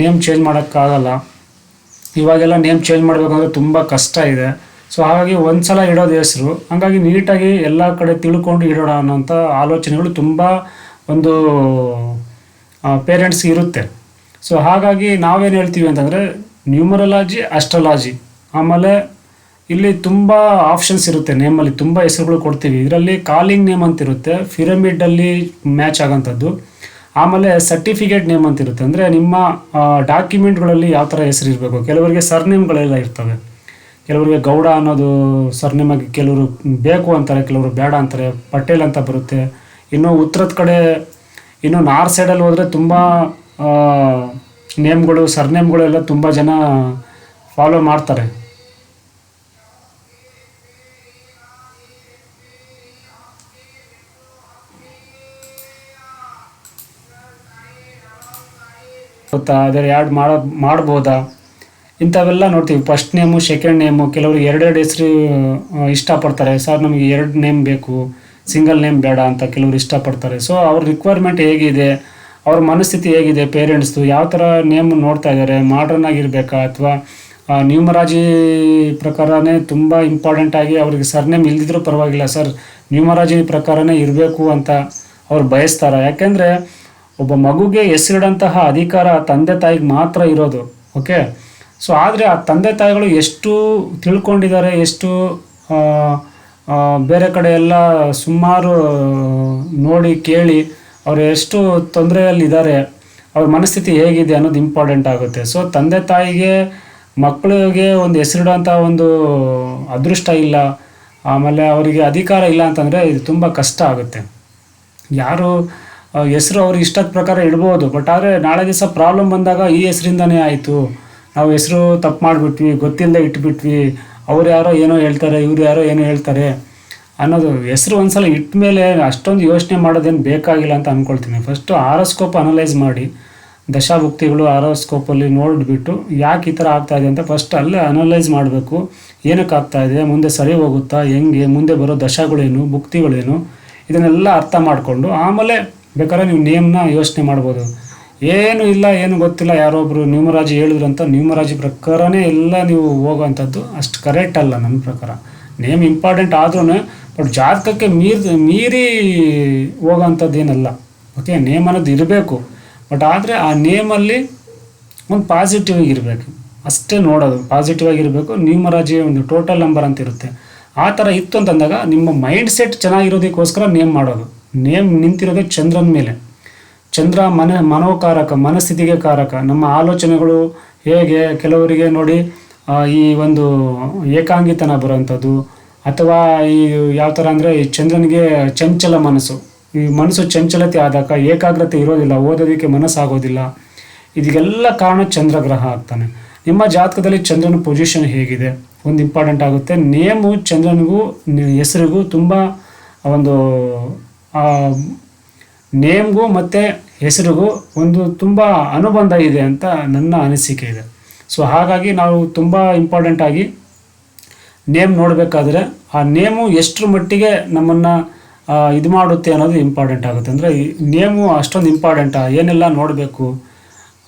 ನೇಮ್ ಚೇಂಜ್ ಮಾಡೋಕ್ಕಾಗಲ್ಲ. ಇವಾಗೆಲ್ಲ ನೇಮ್ ಚೇಂಜ್ ಮಾಡಬೇಕಂದ್ರೆ ತುಂಬ ಕಷ್ಟ ಇದೆ. ಸೊ ಹಾಗಾಗಿ ಒಂದು ಸಲ ಇಡೋದು ಹೆಸರು. ಹಾಗಾಗಿ ನೀಟಾಗಿ ಎಲ್ಲ ಕಡೆ ತಿಳ್ಕೊಂಡು ಇಡೋಣ ಅನ್ನೋಂಥ ಆಲೋಚನೆಗಳು ತುಂಬ ಒಂದು ಪೇರೆಂಟ್ಸ್ಗೆ ಇರುತ್ತೆ. ಸೊ ಹಾಗಾಗಿ ನಾವೇನು ಹೇಳ್ತೀವಿ ಅಂತಂದರೆ ನ್ಯೂಮರಲಾಜಿ ಅಸ್ಟ್ರಲಾಜಿ ಆಮೇಲೆ ಇಲ್ಲಿ ತುಂಬ ಆಪ್ಷನ್ಸ್ ಇರುತ್ತೆ ನೇಮಲ್ಲಿ ತುಂಬ ಹೆಸರುಗಳು ಕೊಡ್ತೀವಿ. ಇದರಲ್ಲಿ ಕಾಲಿಂಗ್ ನೇಮ್ ಅಂತ ಇರುತ್ತೆ. ಪಿರಮಿಡಲ್ಲಿ ಮ್ಯಾಚ್ ಆಗೋಂಥದ್ದು. ಆಮೇಲೆ ಸರ್ಟಿಫಿಕೇಟ್ ನೇಮ್ ಅಂತ ಇರುತ್ತೆ ಅಂದರೆ ನಿಮ್ಮ ಡಾಕ್ಯುಮೆಂಟ್ಗಳಲ್ಲಿ ಯಾವ ಥರ ಹೆಸರು ಇರಬೇಕು? ಕೆಲವರಿಗೆ ಸರ್ನೇಮ್ಗಳೆಲ್ಲ ಇರ್ತವೆ. ಕೆಲವರಿಗೆ ಗೌಡ ಅನ್ನೋದು ಸರ್ನೇಮ್ ಆಗಿ ಕೆಲವರು ಬೇಕು ಅಂತಾರೆ, ಕೆಲವರು ಬೇಡ ಅಂತಾರೆ, ಪಟೇಲ್ ಅಂತ ಬರುತ್ತೆ. ಇನ್ನು ಉತ್ತರದ ಕಡೆ, ಇನ್ನು ನಾರ್ ಸೈಡಲ್ಲಿ ಹೋದರೆ ತುಂಬ ನೇಮ್ಗಳು ಸರ್ನೇಮ್ಗಳು ಎಲ್ಲ ತುಂಬ ಜನ ಫಾಲೋ ಮಾಡ್ತಾರೆ. ಗೊತ್ತಾ? ಅದರ ಯಾಡ್ ಮಾಡ, ಮಾಡ್ಬೋದಾ? ಇಂಥವೆಲ್ಲ ನೋಡ್ತೀವಿ. ಫಸ್ಟ್ ನೇಮು ಸೆಕೆಂಡ್ ನೇಮು ಕೆಲವರು ಎರಡೆರಡು ಹೆಸರು ಇಷ್ಟಪಡ್ತಾರೆ. ಸರ್, ನಮಗೆ ಎರಡು ನೇಮ್ ಬೇಕು. ಸಿಂಗಲ್ ನೇಮ್ ಬೇಡ ಅಂತ ಕೆಲವರು ಇಷ್ಟಪಡ್ತಾರೆ. ಸೊ ಅವ್ರ ರಿಕ್ವೈರ್ಮೆಂಟ್ ಹೇಗಿದೆ? ಅವ್ರ ಮನಸ್ಥಿತಿ ಹೇಗಿದೆ ಪೇರೆಂಟ್ಸ್ದು ಯಾವ ಥರ ನೇಮ್ ನೋಡ್ತಾ ಇದ್ದಾರೆ? ಮಾಡ್ರನ್ ಆಗಿರಬೇಕಾ? ಅಥವಾ ನ್ಯೂಮರಾಜಿ ಪ್ರಕಾರನೇ ತುಂಬ ಇಂಪಾರ್ಟೆಂಟ್ ಆಗಿ ಅವ್ರಿಗೆ ಸರ್ನೇಮ್ ಇಲ್ದಿದ್ರೂ ಪರವಾಗಿಲ್ಲ. ಸರ್ ನ್ಯೂಮರಾಜಿ ಪ್ರಕಾರನೇ ಇರಬೇಕು ಅಂತ ಅವ್ರು ಬಯಸ್ತಾರೆ. ಯಾಕೆಂದರೆ ಒಬ್ಬ ಮಗುಗೆ ಹೆಸರಿಡಂತಹ ಅಧಿಕಾರ ತಂದೆ ತಾಯಿಗೆ ಮಾತ್ರ ಇರೋದು ಓಕೆ ಸೊ ಆದರೆ ಆ ತಂದೆ ತಾಯಿಗಳು ಎಷ್ಟು ತಿಳ್ಕೊಂಡಿದ್ದಾರೆ, ಎಷ್ಟು ಬೇರೆ ಕಡೆ ಎಲ್ಲ ಸುಮಾರು ನೋಡಿ ಕೇಳಿ ಅವರು ಎಷ್ಟು ತೊಂದರೆಯಲ್ಲಿದ್ದಾರೆ, ಅವ್ರ ಮನಸ್ಥಿತಿ ಹೇಗಿದೆ ಅನ್ನೋದು ಇಂಪಾರ್ಟೆಂಟ್ ಆಗುತ್ತೆ. ಸೊ ತಂದೆ ತಾಯಿಗೆ ಮಕ್ಕಳಿಗೆ ಒಂದು ಹೆಸರಿಡೋಂಥ ಒಂದು ಅದೃಷ್ಟ ಇಲ್ಲ, ಆಮೇಲೆ ಅವರಿಗೆ ಅಧಿಕಾರ ಇಲ್ಲ ಅಂತಂದರೆ ಇದು ತುಂಬ ಕಷ್ಟ ಆಗುತ್ತೆ. ಯಾರು ಹೆಸರು ಅವ್ರಿಗೆ ಇಷ್ಟದ ಪ್ರಕಾರ ಇಡ್ಬೋದು. ಬಟ್ ಆದರೆ ನಾಳೆ ದಿವಸ ಪ್ರಾಬ್ಲಮ್ ಬಂದಾಗ ಈ ಹೆಸರಿಂದನೇ ಆಯಿತು. ನಾವು ಹೆಸರು ತಪ್ಪು ಮಾಡಿಬಿಟ್ವಿ ಗೊತ್ತಿಲ್ಲದೆ ಇಟ್ಬಿಟ್ವಿ. ಅವ್ರು ಯಾರೋ ಏನೋ ಹೇಳ್ತಾರೆ, ಇವ್ರು ಯಾರೋ ಏನೋ ಹೇಳ್ತಾರೆ ಅನ್ನೋದು ಹೆಸರು ಒಂದ್ಸಲ ಇಟ್ಟ ಮೇಲೆ ಅಷ್ಟೊಂದು ಯೋಚನೆ ಮಾಡೋದೇನು ಬೇಕಾಗಿಲ್ಲ ಅಂತ ಅಂದ್ಕೊಳ್ತೀನಿ ಫಸ್ಟು ಆರೋಸ್ಕೋಪ್ ಅನಲೈಸ್ ಮಾಡಿ, ದಶಾಭುಕ್ತಿಗಳು ಆರೋಸ್ಕೋಪಲ್ಲಿ ನೋಡಿಬಿಟ್ಟು ಯಾಕೆ ಈ ಥರ ಆಗ್ತಾಯಿದೆ ಅಂತ ಫಸ್ಟ್ ಅಲ್ಲೇ ಅನಲೈಸ್ ಮಾಡಬೇಕು. ಏನಕ್ಕೆ ಆಗ್ತಾ ಇದೆ, ಮುಂದೆ ಸರಿ ಹೋಗುತ್ತಾ, ಹೆಂಗೆ, ಮುಂದೆ ಬರೋ ದಶಗಳೇನು, ಭುಕ್ತಿಗಳೇನು, ಇದನ್ನೆಲ್ಲ ಅರ್ಥ ಮಾಡಿಕೊಂಡು ಆಮೇಲೆ ಬೇಕಾದ್ರೆ ನೀವು ನೇಮ್ನ ಯೋಚನೆ ಮಾಡ್ಬೋದು. ಏನು ಇಲ್ಲ, ಏನು ಗೊತ್ತಿಲ್ಲ ಯಾರೊಬ್ಬರು ನ್ಯೂಮರಾಜಿ ಹೇಳಿದ್ರು ಅಂತ ನ್ಯೂಮರಾಜಿ ಪ್ರಕಾರನೇ ಎಲ್ಲ ನೀವು ಹೋಗೋವಂಥದ್ದು ಅಷ್ಟು ಕರೆಕ್ಟ್ ಅಲ್ಲ ನನ್ನ ಪ್ರಕಾರ. ನೇಮ್ ಇಂಪಾರ್ಟೆಂಟ್ ಆದ್ರೂ ಬಟ್ ಜಾತಕಕ್ಕೆ ಮೀರಿ ಮೀರಿ ಹೋಗೋವಂಥದ್ದು ಏನಲ್ಲ. ಓಕೆ ನೇಮ್ ಅನ್ನೋದು ಇರಬೇಕು. ಬಟ್ ಆದರೆ ಆ ನೇಮಲ್ಲಿ ಒಂದು ಪಾಸಿಟಿವ್ ಇರಬೇಕು. ಅಷ್ಟೇ ನೋಡೋದು. ಪಾಸಿಟಿವ್ ಆಗಿರಬೇಕು ನ್ಯೂಮರಾಜಿ ಒಂದು ಟೋಟಲ್ ನಂಬರ್ ಅಂತ ಇರುತ್ತೆ. ಆ ಥರ ಇತ್ತು ಅಂತಂದಾಗ ನಿಮ್ಮ ಮೈಂಡ್ ಸೆಟ್ ಚೆನ್ನಾಗಿರೋದಕ್ಕೋಸ್ಕರ ನೇಮ್ ಮಾಡೋದು. ನೇಮ್ ನಿಂತಿರೋದೇ ಚಂದ್ರನ ಮೇಲೆ. ಚಂದ್ರ ಮನ, ಮನೋಕಾರಕ, ಮನಸ್ಥಿತಿಗೆ ಕಾರಕ. ನಮ್ಮ ಆಲೋಚನೆಗಳು ಹೇಗೆ ಕೆಲವರಿಗೆ ನೋಡಿ ಈ ಒಂದು ಏಕಾಂಗಿತನ ಬರುವಂಥದ್ದು, ಅಥವಾ ಈ ಯಾವ ಥರ ಅಂದರೆ ಈ ಚಂದ್ರನಿಗೆ ಚಂಚಲ ಮನಸ್ಸು. ಈ ಮನಸ್ಸು ಚಂಚಲತೆ ಆದಾಗ ಏಕಾಗ್ರತೆ ಇರೋದಿಲ್ಲ, ಓದೋದಕ್ಕೆ ಮನಸ್ಸಾಗೋದಿಲ್ಲ. ಇದಕ್ಕೆಲ್ಲ ಕಾರಣ ಚಂದ್ರಗ್ರಹ ಆಗ್ತಾನೆ. ನಿಮ್ಮ ಜಾತಕದಲ್ಲಿ ಚಂದ್ರನ ಪೊಸಿಷನ್ ಹೇಗಿದೆ? ಒಂದು ಇಂಪಾರ್ಟೆಂಟ್ ಆಗುತ್ತೆ. ನೇಮು ಚಂದ್ರನಿಗೂ ಹೆಸರಿಗೂ ತುಂಬ ಒಂದು ನೇಮ್ಗೂ ಮತ್ತು ಹೆಸರಿಗೂ ಒಂದು ತುಂಬ ಅನುಬಂಧ ಇದೆ ಅಂತ ನನ್ನ ಅನಿಸಿಕೆ ಇದೆ. ಸೊ ಹಾಗಾಗಿ ನಾವು ತುಂಬ ಇಂಪಾರ್ಟೆಂಟ್ ಆಗಿ ನೇಮ್ ನೋಡಬೇಕಾದ್ರೆ ಆ ನೇಮು ಎಷ್ಟರ ಮಟ್ಟಿಗೆ ನಮ್ಮನ್ನು ಇದು ಮಾಡುತ್ತೆ ಅನ್ನೋದು ಇಂಪಾರ್ಟೆಂಟ್ ಆಗುತ್ತೆ. ಅಂದರೆ ನೇಮು ಅಷ್ಟೊಂದು ಇಂಪಾರ್ಟೆಂಟಾ ಏನೆಲ್ಲ ನೋಡಬೇಕು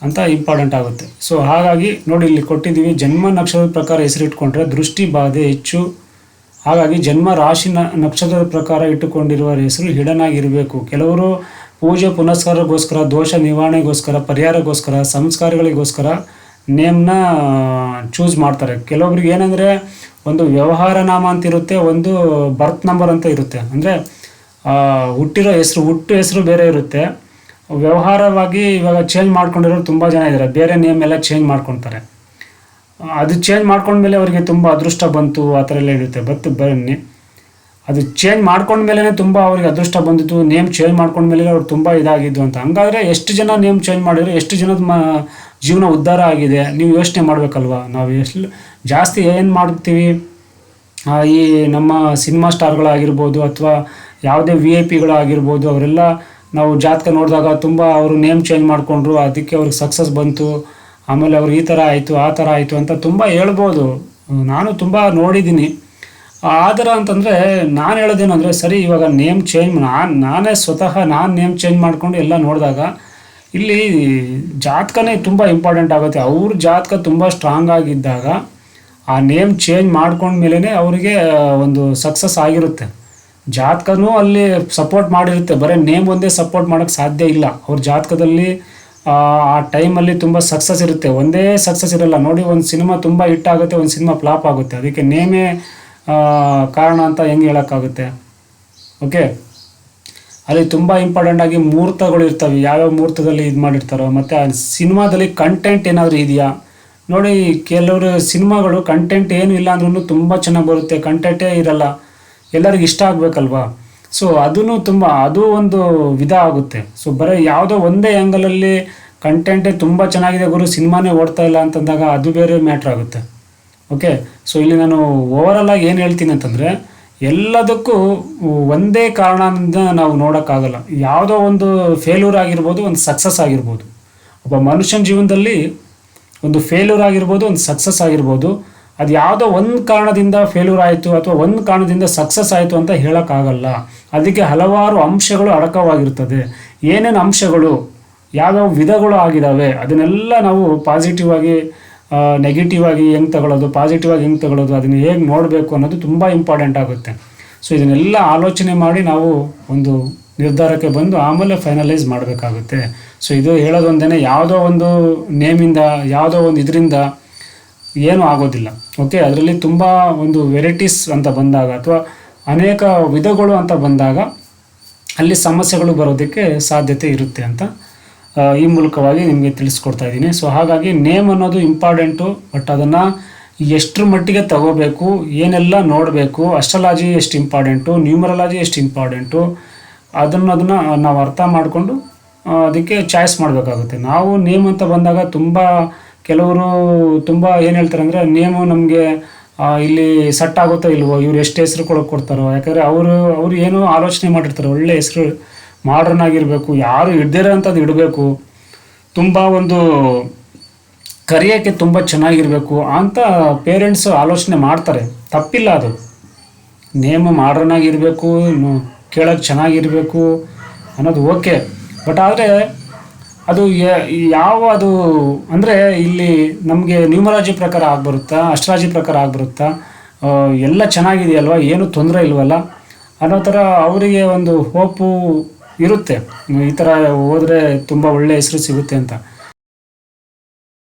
ಅಂತ ಇಂಪಾರ್ಟೆಂಟ್ ಆಗುತ್ತೆ. ಸೊ ಹಾಗಾಗಿ ನೋಡಿ, ಇಲ್ಲಿ ಕೊಟ್ಟಿದ್ದೀವಿ ಜನ್ಮ ನಕ್ಷತ್ರದ ಪ್ರಕಾರ ಹೆಸರಿಟ್ಕೊಂಡ್ರೆ ದೃಷ್ಟಿ ಬಾಧೆ ಹೆಚ್ಚು ಹಾಗಾಗಿ ಜನ್ಮ ರಾಶಿ ನಕ್ಷತ್ರದ ಪ್ರಕಾರ ಇಟ್ಟುಕೊಂಡಿರುವ ಹೆಸರು ಹಿಡನಾಗಿರಬೇಕು. ಕೆಲವರು ಪೂಜೆ ಪುನಸ್ಕಾರಗೋಸ್ಕರ ದೋಷ ನಿವಾರಣೆಗೋಸ್ಕರ ಪರಿಹಾರಗೋಸ್ಕರ ಸಂಸ್ಕಾರಗಳಿಗೋಸ್ಕರ ನೇಮ್ನ ಚೂಸ್ ಮಾಡ್ತಾರೆ. ಕೆಲವೊಬ್ರಿಗೆ ಏನಂದರೆ ಒಂದು ವ್ಯವಹಾರ ನಾಮ ಅಂತ ಇರುತ್ತೆ, ಒಂದು ಬರ್ತ್ ನಂಬರ್ ಅಂತ ಇರುತ್ತೆ. ಅಂದರೆ ಹುಟ್ಟಿರೋ ಹೆಸರು, ಹುಟ್ಟು ಹೆಸರು ಬೇರೆ ಇರುತ್ತೆ. ವ್ಯವಹಾರವಾಗಿ ಇವಾಗ ಚೇಂಜ್ ಮಾಡ್ಕೊಂಡಿರೋರು ತುಂಬ ಜನ ಇದ್ದಾರೆ. ಬೇರೆ ನೇಮ್ ಎಲ್ಲ ಚೇಂಜ್ ಮಾಡ್ಕೊತಾರೆ. ಅದು ಚೇಂಜ್ ಮಾಡ್ಕೊಂಡ್ಮೇಲೆ ಅವರಿಗೆ ತುಂಬ ಅದೃಷ್ಟ ಬಂತು, ಆ ಥರ ಎಲ್ಲ ಇರುತ್ತೆ. ಬತ್ತು ಬನ್ನಿ. ಅದು ಚೇಂಜ್ ಮಾಡ್ಕೊಂಡ್ಮೇಲೆ ತುಂಬ ಅವ್ರಿಗೆ ಅದೃಷ್ಟ ಬಂದಿತ್ತು ನೇಮ್ ಚೇಂಜ್ ಮಾಡ್ಕೊಂಡ್ಮೇಲೆ ಅವ್ರು ತುಂಬ ಇದಾಗಿದ್ದು ಅಂತ. ಹಂಗಾದರೆ ಎಷ್ಟು ಜನ ನೇಮ್ ಚೇಂಜ್ ಮಾಡಿದ್ರೆ, ಎಷ್ಟು ಜನದ ಮ, ಜೀವನ ಉದ್ಧಾರ ಆಗಿದೆ, ನೀವು ಯೋಚನೆ ಮಾಡಬೇಕಲ್ವಾ? ನಾವು ಎಷ್ಟು ಜಾಸ್ತಿ ಏನು ಮಾಡ್ತೀವಿ? ಈ ನಮ್ಮ ಸಿನಿಮಾ ಸ್ಟಾರ್ಗಳಾಗಿರ್ಬೋದು ಅಥವಾ ಯಾವುದೇ ವಿ ಐ ಪಿಗಳಾಗಿರ್ಬೋದು ಅವರೆಲ್ಲ ನಾವು ಜಾತಕ ನೋಡಿದಾಗ ತುಂಬ ಅವರು ನೇಮ್ ಚೇಂಜ್ ಮಾಡಿಕೊಂಡ್ರು, ಅದಕ್ಕೆ ಅವ್ರಿಗೆ ಸಕ್ಸಸ್ ಬಂತು. ಆಮೇಲೆ ಅವ್ರು ಈ ಥರ ಆಯಿತು, ಆ ಥರ ಆಯಿತು ಅಂತ ತುಂಬ ಹೇಳ್ಬೋದು. ನಾನು ತುಂಬ ನೋಡಿದ್ದೀನಿ. ಆದರ ಅಂತಂದರೆ ನಾನು ಹೇಳೋದೇನಂದರೆ ಸರಿ, ಇವಾಗ ನೇಮ್ ಚೇಂಜ್ ನಾನು, ನಾನೇ ಸ್ವತಃ ನಾನು ನೇಮ್ ಚೇಂಜ್ ಮಾಡಿಕೊಂಡು ಎಲ್ಲ ನೋಡಿದಾಗ ಇಲ್ಲಿ ಜಾತಕನೇ ತುಂಬ ಇಂಪಾರ್ಟೆಂಟ್ ಆಗುತ್ತೆ. ಅವ್ರ ಜಾತಕ ತುಂಬ ಸ್ಟ್ರಾಂಗ್ ಆಗಿದ್ದಾಗ ಆ ನೇಮ್ ಚೇಂಜ್ ಮಾಡ್ಕೊಂಡ್ಮೇಲೆ ಅವರಿಗೆ ಒಂದು ಸಕ್ಸಸ್ ಆಗಿರುತ್ತೆ. ಜಾತಕನೂ ಅಲ್ಲಿ ಸಪೋರ್ಟ್ ಮಾಡಿರುತ್ತೆ. ಬರೀ ನೇಮ್ ಒಂದೇ ಸಪೋರ್ಟ್ ಮಾಡೋಕ್ಕೆ ಸಾಧ್ಯ ಇಲ್ಲ. ಅವ್ರ ಜಾತಕದಲ್ಲಿ ಆ, ಟೈಮಲ್ಲಿ ತುಂಬ ಸಕ್ಸಸ್ ಇರುತ್ತೆ. ಒಂದೇ ಸಕ್ಸಸ್ ಇರಲ್ಲ. ನೋಡಿ ಒಂದು ಸಿನಿಮಾ ತುಂಬ ಹಿಟ್ ಆಗುತ್ತೆ ಒಂದು ಸಿನಿಮಾ ಫ್ಲಾಪ್ ಆಗುತ್ತೆ. ಅದಕ್ಕೆ ನೇಮೇ ಕಾರಣ ಅಂತ ಹೆಂಗೆ ಹೇಳೋಕ್ಕಾಗುತ್ತೆ? ಓಕೆ ಅಲ್ಲಿ ತುಂಬ ಇಂಪಾರ್ಟೆಂಟ್ ಆಗಿ ಮುಹೂರ್ತಗಳು ಇರ್ತವೆ. ಯಾವ್ಯಾವ ಮುಹೂರ್ತದಲ್ಲಿ ಇದು ಮಾಡಿರ್ತಾರೋ ಮತ್ತು ಆ ಸಿನಿಮಾದಲ್ಲಿ ಕಂಟೆಂಟ್ ಏನಾದರೂ ಇದೆಯಾ? ನೋಡಿ ಕೆಲವರು ಸಿನಿಮಾಗಳು ಕಂಟೆಂಟ್ ಏನು ಇಲ್ಲ ಅಂದ್ರೂ ತುಂಬ ಚೆನ್ನಾಗಿ ಬರುತ್ತೆ. ಕಂಟೆಂಟೇ ಇರಲ್ಲ. ಎಲ್ಲರಿಗೂ ಇಷ್ಟ ಆಗಬೇಕಲ್ವಾ? ಸೊ ಅದೂ ತುಂಬ ಅದು ಒಂದು ವಿಧ ಆಗುತ್ತೆ. ಸೊ ಬರೀ ಯಾವುದೋ ಒಂದೇ ಆ್ಯಂಗಲಲ್ಲಿ ಕಂಟೆಂಟೇ ತುಂಬ ಚೆನ್ನಾಗಿದೆ ಗುರು, ಸಿನಿಮಾನೇ ಓಡ್ತಾ ಇಲ್ಲ ಅಂತಂದಾಗ ಅದು ಬೇರೆ ಮ್ಯಾಟ್ರ್ ಆಗುತ್ತೆ. ಓಕೆ ಸೊ ಇಲ್ಲಿ ನಾನು ಓವರಲ್ ಆಗಿ ಏನು ಹೇಳ್ತೀನಿ ಅಂತಂದರೆ, ಎಲ್ಲದಕ್ಕೂ ಒಂದೇ ಕಾರಣದಿಂದ ನಾವು ನೋಡೋಕ್ಕಾಗಲ್ಲ. ಯಾವುದೋ ಒಂದು ಫೇಲ್ಯೂರ್ ಆಗಿರ್ಬೋದು, ಒಂದು ಸಕ್ಸಸ್ ಆಗಿರ್ಬೋದು. ಒಬ್ಬ ಮನುಷ್ಯನ ಜೀವನದಲ್ಲಿ ಒಂದು ಫೇಲ್ಯೂರ್ ಆಗಿರ್ಬೋದು, ಒಂದು ಸಕ್ಸಸ್ ಆಗಿರ್ಬೋದು. ಅದು ಯಾವುದೋ ಒಂದು ಕಾರಣದಿಂದ ಫೇಲ್ಯೂರ್ ಆಯಿತು ಅಥವಾ ಒಂದು ಕಾರಣದಿಂದ ಸಕ್ಸಸ್ ಆಯಿತು ಅಂತ ಹೇಳೋಕ್ಕಾಗಲ್ಲ. ಅದಕ್ಕೆ ಹಲವಾರು ಅಂಶಗಳು ಅಡಕವಾಗಿರ್ತದೆ. ಏನೇನು ಅಂಶಗಳು? ಯಾವ್ಯಾವ ವಿಧಗಳು ಆಗಿದ್ದಾವೆ ಅದನ್ನೆಲ್ಲ ನಾವು ಪಾಸಿಟಿವ್ ಆಗಿ ನೆಗೆಟಿವ್ ಆಗಿ ಹೆಂಗೆ ತಗೊಳ್ಳೋದು ಪಾಸಿಟಿವ್ ಆಗಿ ಹೆಂಗೆ ತಗೊಳ್ಳೋದು ಅದನ್ನು ಹೇಗೆ ನೋಡಬೇಕು ಅನ್ನೋದು ತುಂಬ ಇಂಪಾರ್ಟೆಂಟ್ ಆಗುತ್ತೆ. ಸೊ ಇದನ್ನೆಲ್ಲ ಆಲೋಚನೆ ಮಾಡಿ ನಾವು ಒಂದು ನಿರ್ಧಾರಕ್ಕೆ ಬಂದು ಆಮೇಲೆ ಫೈನಲೈಸ್ ಮಾಡಬೇಕಾಗುತ್ತೆ. ಸೊ ಇದು ಹೇಳೋದೊಂದೇ ಯಾವುದೋ ಒಂದು ನೇಮಿಂದ, ಯಾವುದೋ ಒಂದು ಇದರಿಂದ ಏನೂ ಆಗೋದಿಲ್ಲ. ಓಕೆ ಅದರಲ್ಲಿ ತುಂಬ ಒಂದು ವೆರೈಟೀಸ್ ಅಂತ ಬಂದಾಗ ಅಥವಾ ಅನೇಕ ವಿಧಗಳು ಅಂತ ಬಂದಾಗ ಅಲ್ಲಿ ಸಮಸ್ಯೆಗಳು ಬರೋದಕ್ಕೆ ಸಾಧ್ಯತೆ ಇರುತ್ತೆ ಅಂತ ಈ ಮೂಲಕವಾಗಿ ನಿಮಗೆ ತಿಳಿಸ್ಕೊಡ್ತಾ ಇದ್ದೀನಿ. ಸೊ ಹಾಗಾಗಿ ನೇಮ್ ಅನ್ನೋದು ಇಂಪಾರ್ಟೆಂಟು ಬಟ್ ಅದನ್ನು ಎಷ್ಟರ ಮಟ್ಟಿಗೆ ತಗೋಬೇಕು, ಏನೆಲ್ಲ ನೋಡಬೇಕು, ಅಸ್ಟ್ರಾಲಜಿ ಎಷ್ಟು ಇಂಪಾರ್ಟೆಂಟು ನ್ಯೂಮರಾಲಜಿ ಎಷ್ಟು ಇಂಪಾರ್ಟೆಂಟು ಅದನ್ನು ಅದನ್ನು ನಾವು ಅರ್ಥ ಮಾಡಿಕೊಂಡು ಅದಕ್ಕೆ ಚಾಯ್ಸ್ ಮಾಡಬೇಕಾಗುತ್ತೆ. ನಾವು ನೇಮ್ ಅಂತ ಬಂದಾಗ ತುಂಬ ಕೆಲವರು ತುಂಬ ಏನು ಹೇಳ್ತಾರೆ ಅಂದರೆ, ನೇಮು ನಮಗೆ ಇಲ್ಲಿ ಸೆಟ್ ಆಗುತ್ತೋ ಇಲ್ವೋ, ಇವ್ರು ಎಷ್ಟು ಹೆಸರು ಕೊಡೋಕೆ ಕೊಡ್ತಾರೋ, ಯಾಕಂದರೆ ಅವರು ಅವರು ಏನೋ ಆಲೋಚನೆ ಮಾಡಿರ್ತಾರೆ, ಒಳ್ಳೆ ಹೆಸರು ಮಾಡ್ರನ್ ಆಗಿರಬೇಕು, ಯಾರು ಇಡ್ದಿರೋ ಅಂಥದ್ದು ಇಡಬೇಕು ತುಂಬ ಒಂದು ಕರಿಯೋಕ್ಕೆ ತುಂಬ ಚೆನ್ನಾಗಿರಬೇಕು ಅಂತ ಪೇರೆಂಟ್ಸ್ ಆಲೋಚನೆ ಮಾಡ್ತಾರೆ. ತಪ್ಪಿಲ್ಲ ಅದು. ನೇಮ್ ಮಾಡ್ರನ್ ಆಗಿರಬೇಕು ಕೇಳೋಕ್ಕೆ ಚೆನ್ನಾಗಿರಬೇಕು ಅನ್ನೋದು ಓಕೆ. ಬಟ್ ಆದರೆ ಅದು ಯಾವ ಅದು ಅಂದರೆ ಇಲ್ಲಿ ನಮಗೆ ನ್ಯೂಮರಾಜಿ ಪ್ರಕಾರ ಆಗ್ಬರುತ್ತಾ ಅಷ್ಟರಾಜಿ ಪ್ರಕಾರ ಆಗ್ಬರುತ್ತಾ ಎಲ್ಲ ಚೆನ್ನಾಗಿದೆಯಲ್ವ, ಏನು ತೊಂದರೆ ಇಲ್ವಲ್ಲ ಅನ್ನೋ ಥರ ಅವರಿಗೆ ಒಂದು ಹೋಪು ಇರುತ್ತೆ. ಈ ಥರ ಹೋದರೆ ತುಂಬ ಒಳ್ಳೆ ಹೆಸರು ಸಿಗುತ್ತೆ ಅಂತ.